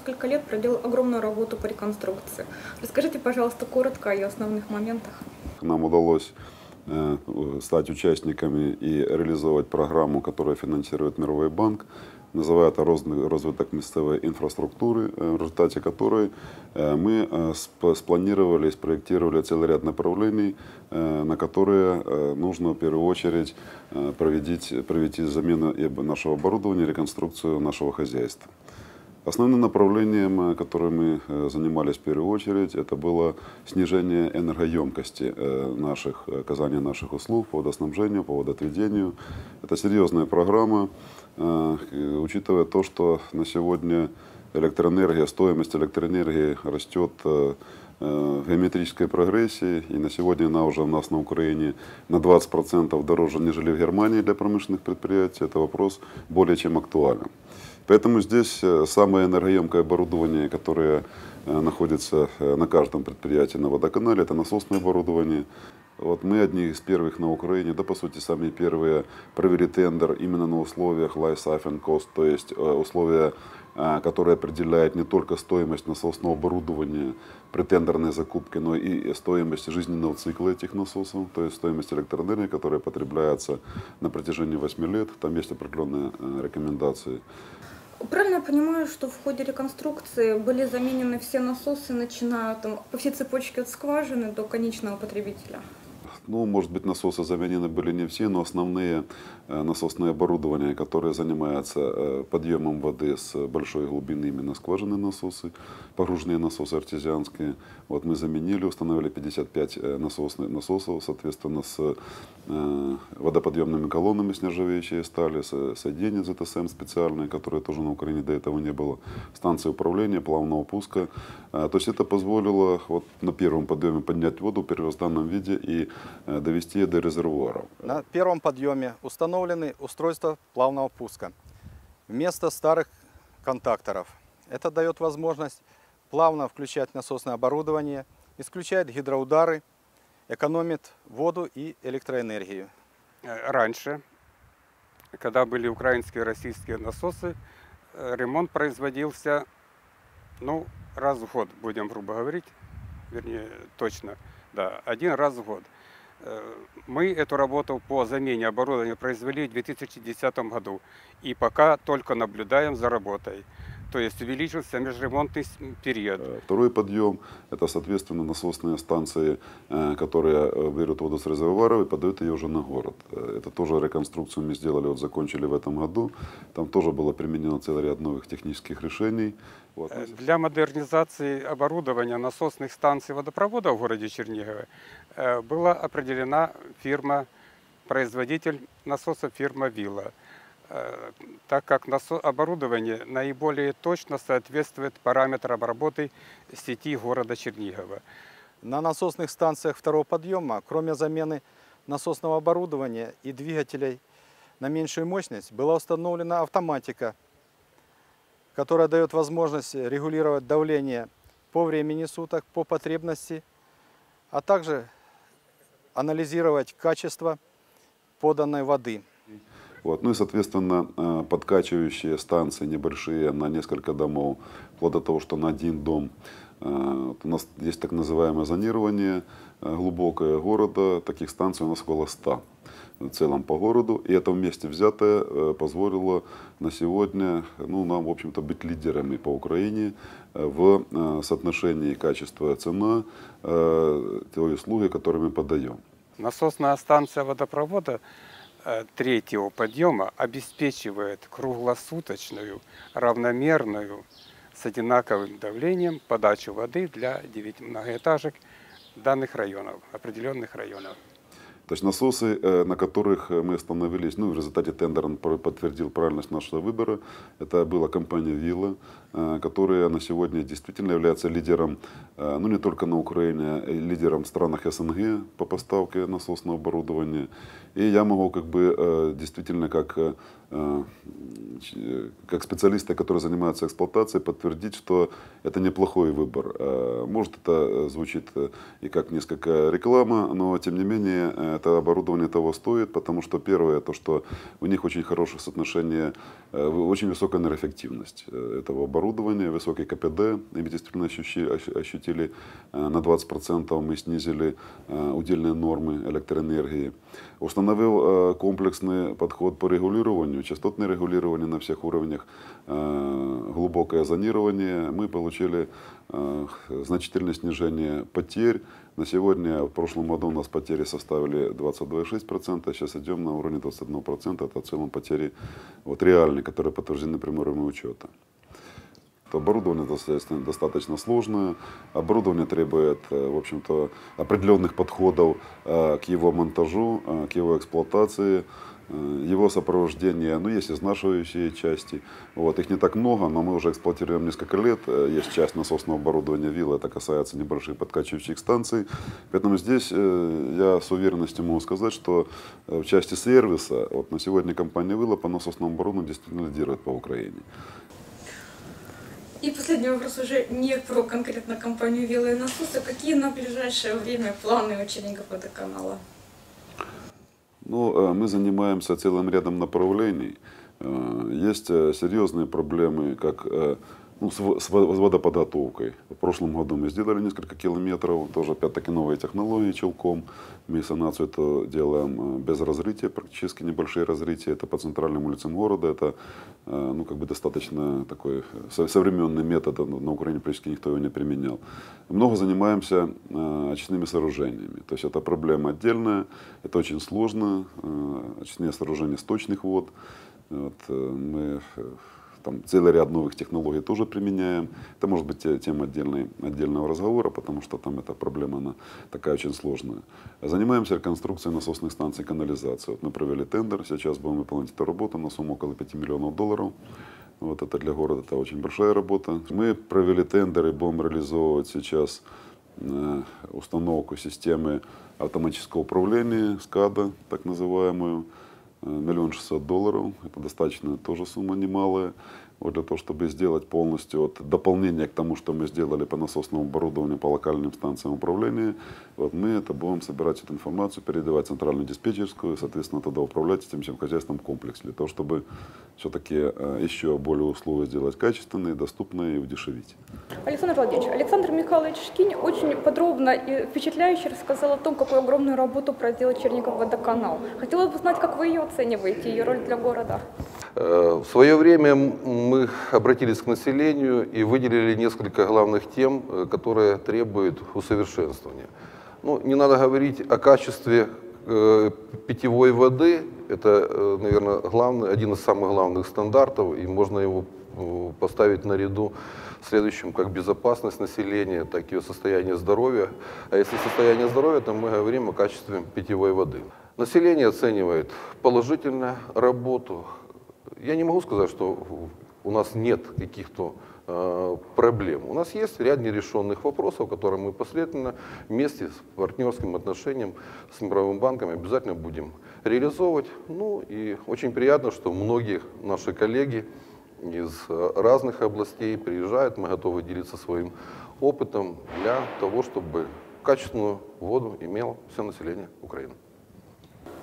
несколько лет проделал огромную работу по реконструкции. Расскажите, пожалуйста, коротко о ее основных моментах. Нам удалось э, стать участниками и реализовать программу, которую финансирует Мировой банк. Называют розвиток розвиток місцевої інфраструктури, э, в результате которой э, мы э, сп- спланировали и спроектировали целый ряд направлений, э, на которые э, нужно в первую очередь э, проведить, провести замену и об- нашего оборудования, реконструкцию нашего хозяйства. Основным направлением, э, которым мы э, занимались в первую очередь, это было снижение энергоемкости э, наших, оказания наших услуг по водоснабжению, по водоотведению. Это серьезная программа, учитывая то, что на сегодня электроэнергия, стоимость электроэнергии растет в геометрической прогрессии, и на сегодня она уже у нас на Украине на 20% дороже, нежели в Германии для промышленных предприятий. Это вопрос более чем актуален. Поэтому здесь э, самое энергоемкое оборудование, которое э, находится э, на каждом предприятии на водоканале, это насосное оборудование. Вот мы одни из первых на Украине, да по сути сами первые, провели тендер именно на условиях Life Cycle Cost, то есть условия, которые определяют не только стоимость насосного оборудования при тендерной закупке, но и стоимость жизненного цикла этих насосов, то есть стоимость электроэнергии, которая потребляется на протяжении 8 лет. Там есть определенные рекомендации. Правильно понимаю, что в ходе реконструкции были заменены все насосы, начиная там, по всей цепочке от скважины до конечного потребителя? Ну, может быть, насосы заменены были не все, но основные э, насосные оборудования, которые занимаются э, подъемом воды с большой глубины, именно скважинные насосы, погружные насосы артезианские, вот мы заменили, установили 55 э, насосных, насосов, соответственно, с водоподъемными колоннами с нержавеющей стали, соединения ZSM специальные, которые тоже на Украине до этого не было, станции управления, плавного пуска. То есть это позволило вот на первом подъеме поднять воду в первозданном виде и довести ее до резервуаров. На первом подъеме установлены устройства плавного пуска вместо старых контакторов. Это дает возможность плавно включать насосное оборудование, исключает гидроудары, экономит воду и электроэнергию. Э, Раньше, когда были украинские и российские насосы, э, ремонт производился, ну, раз в год, будем грубо говорить, вернее, точно, да, один раз в год. Э, Мы эту работу по замене оборудования произвели в 2010 году и пока только наблюдаем за работой. То есть увеличился межремонтный период. Э, Второй подъем – это, соответственно, насосные станции, э, которые э, берут воду с резервуаров и подают ее уже на город. Это тоже реконструкцию мы сделали, вот закончили в этом году. Там тоже было применено целый ряд новых технических решений. Вот. Для модернизации оборудования насосных станций водопровода в городе Чернигове была определена фирма, производитель насоса фирма «Вилла», так как оборудование наиболее точно соответствует параметрам работы сети города Чернигова. На насосных станциях второго подъема, кроме замены насосного оборудования и двигателей на меньшую мощность, была установлена автоматика, которая дает возможность регулировать давление по времени суток, по потребности, а также анализировать качество поданной воды. Вот. Ну и, соответственно, э, подкачивающие станции небольшие на несколько домов, вплоть до того, что на один дом. Э, У нас есть так называемое зонирование э, глубокое города. Таких станций у нас около 100 в целом по городу. И это вместе взятое позволило на сегодня ну, нам, в общем-то, быть лидерами по Украине в соотношении качества-цена той услуги, которую мы подаем. Насосная станция водопровода третьего подъема обеспечивает круглосуточную, равномерную, с одинаковым давлением подачу воды для 9 многоэтажек данных районов, определенных районов. То есть насосы, э, на которых э, мы остановились, ну, в результате тендера подтвердил правильность нашего выбора, это была компания «Вилла», э, которая на сегодня действительно является лидером, э, ну, не только на Украине, а лидером в странах СНГ по поставке насосного оборудования. И я могу как бы э, действительно как э, э, как специалисты, которые занимаются эксплуатацией, подтвердить, что это неплохой выбор. Может, это звучит и как несколько реклама, но тем не менее это оборудование того стоит, потому что первое, то, что у них очень хорошее соотношение, очень высокая энергоэффективность этого оборудования, высокий КПД, и мы действительно ощутили на 20% мы снизили удельные нормы электроэнергии. Установил комплексный подход по регулированию, частотное регулирование на всех уровнях, глубокое зонирование. Мы получили значительное снижение потерь. На сегодня, в прошлом году у нас потери составили 22,6%, а сейчас идем на уровне 21%. Это в целом потери вот, реальные, которые подтверждены приборами учета. Оборудование достаточно, достаточно сложное. Оборудование требует, э, в общем-то, определенных подходов э, к его монтажу, э, к его эксплуатации, его сопровождение. Ну, есть изнашивающие части. Вот, их не так много, но мы уже эксплуатируем несколько лет. Есть часть насосного оборудования ВИЛ, это касается небольших подкачивающих станций. Поэтому здесь я с уверенностью могу сказать, что в части сервиса, вот на сегодня компания ВИЛа по насосному оборудованию действительно лидирует по Украине. И последний вопрос уже не про конкретно компанию и насосы. Какие на ближайшее время планы у Чернигов водоканала? Ну, э, мы занимаемся целым рядом направлений. Э, Есть э, серьезные проблемы, как ну, с с во- с водоподготовкой. В прошлом году мы сделали несколько километров, тоже опять-таки новые технологии челком. Мы санацию это делаем э, без разрытия, практически небольшие разрытия. Это по центральным улицам города. Это э, ну, как бы достаточно такой э, со- современный метод, на Украине практически никто его не применял. Много занимаемся очистными сооружениями. То есть это проблема отдельная, это очень сложно. Очистные сооружения сточных вод. Вот, мы там целый ряд новых технологий тоже применяем. Это может быть те- тема отдельной, отдельного разговора, потому что там эта проблема она такая очень сложная. Занимаемся реконструкцией насосных станций канализации. Вот мы провели тендер, сейчас будем выполнять эту работу на сумму около 5 миллионов долларов. Вот это для города это очень большая работа. Мы провели тендер и будем реализовывать сейчас э, установку системы автоматического управления, СКАДА, так называемую, миллион шестьсот долларов. Это достаточно тоже сумма немалая. Вот для того, чтобы сделать полностью вот, дополнение к тому, что мы сделали по насосному оборудованию, по локальным станциям управления, вот мы это будем собирать эту информацию, передавать центральную диспетчерскую, соответственно, тогда управлять этим всем хозяйством в комплексе, для того, чтобы все-таки еще более условия сделать качественные, доступные и удешевить. Александр Владимирович, Александр Михайлович Шкинь очень подробно и впечатляюще рассказал о том, какую огромную работу проделал Чернигов водоканал. Хотелось бы знать, как вы ее оцениваете, ее роль для города. Э, В свое время мы обратились к населению и выделили несколько главных тем, э, которые требуют усовершенствования. Ну, не надо говорить о качестве э, питьевой воды. Это, наверное, главный, один из самых главных стандартов, и можно его поставить наряду следующим, как безопасность населения, так и состояние здоровья. А если состояние здоровья, то мы говорим о качестве питьевой воды. Население оценивает положительно работу, я не могу сказать, что у нас нет каких-то э, проблем. У нас есть ряд нерешенных вопросов, которые мы последовательно вместе с партнерским отношением с мировым банком обязательно будем реализовывать. Ну и очень приятно, что многие наши коллеги из разных областей приезжают, мы готовы делиться своим опытом для того, чтобы качественную воду имело все население Украины.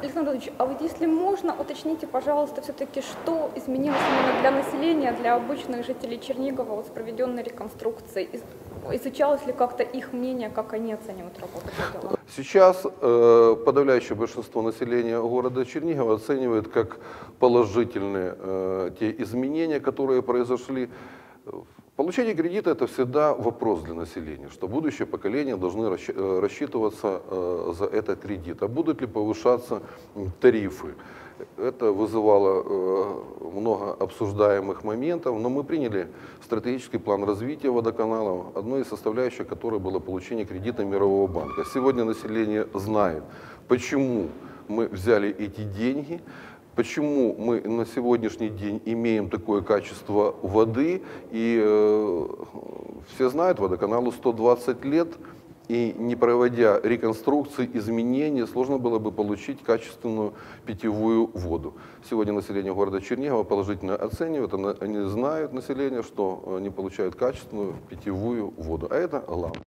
Александр Владимирович, а вот если можно, уточните, пожалуйста, все-таки, что изменилось именно для населения, для обычных жителей Чернигова вот с проведенной реконструкцией? Из- Изучалось ли как-то их мнение, как они оценивают работу? Сейчас э, подавляющее большинство населения города Чернигова оценивает как положительные э, те изменения, которые произошли. Получение кредита это всегда вопрос для населения, что будущее поколение должны э, рассчитываться э, за этот кредит. А будут ли повышаться тарифы? Это вызывало э, много обсуждаемых моментов, но мы приняли стратегический план развития водоканалов, одной из составляющих которой было получение кредита Мирового банка. Сегодня население знает, почему мы взяли эти деньги, почему мы на сегодняшний день имеем такое качество воды. И э, все знают, водоканалу 120 лет, и не проводя реконструкции, изменений, сложно было бы получить качественную питьевую воду. Сегодня население города Чернигова положительно оценивает, они знают население, что они получают качественную питьевую воду, а это главное.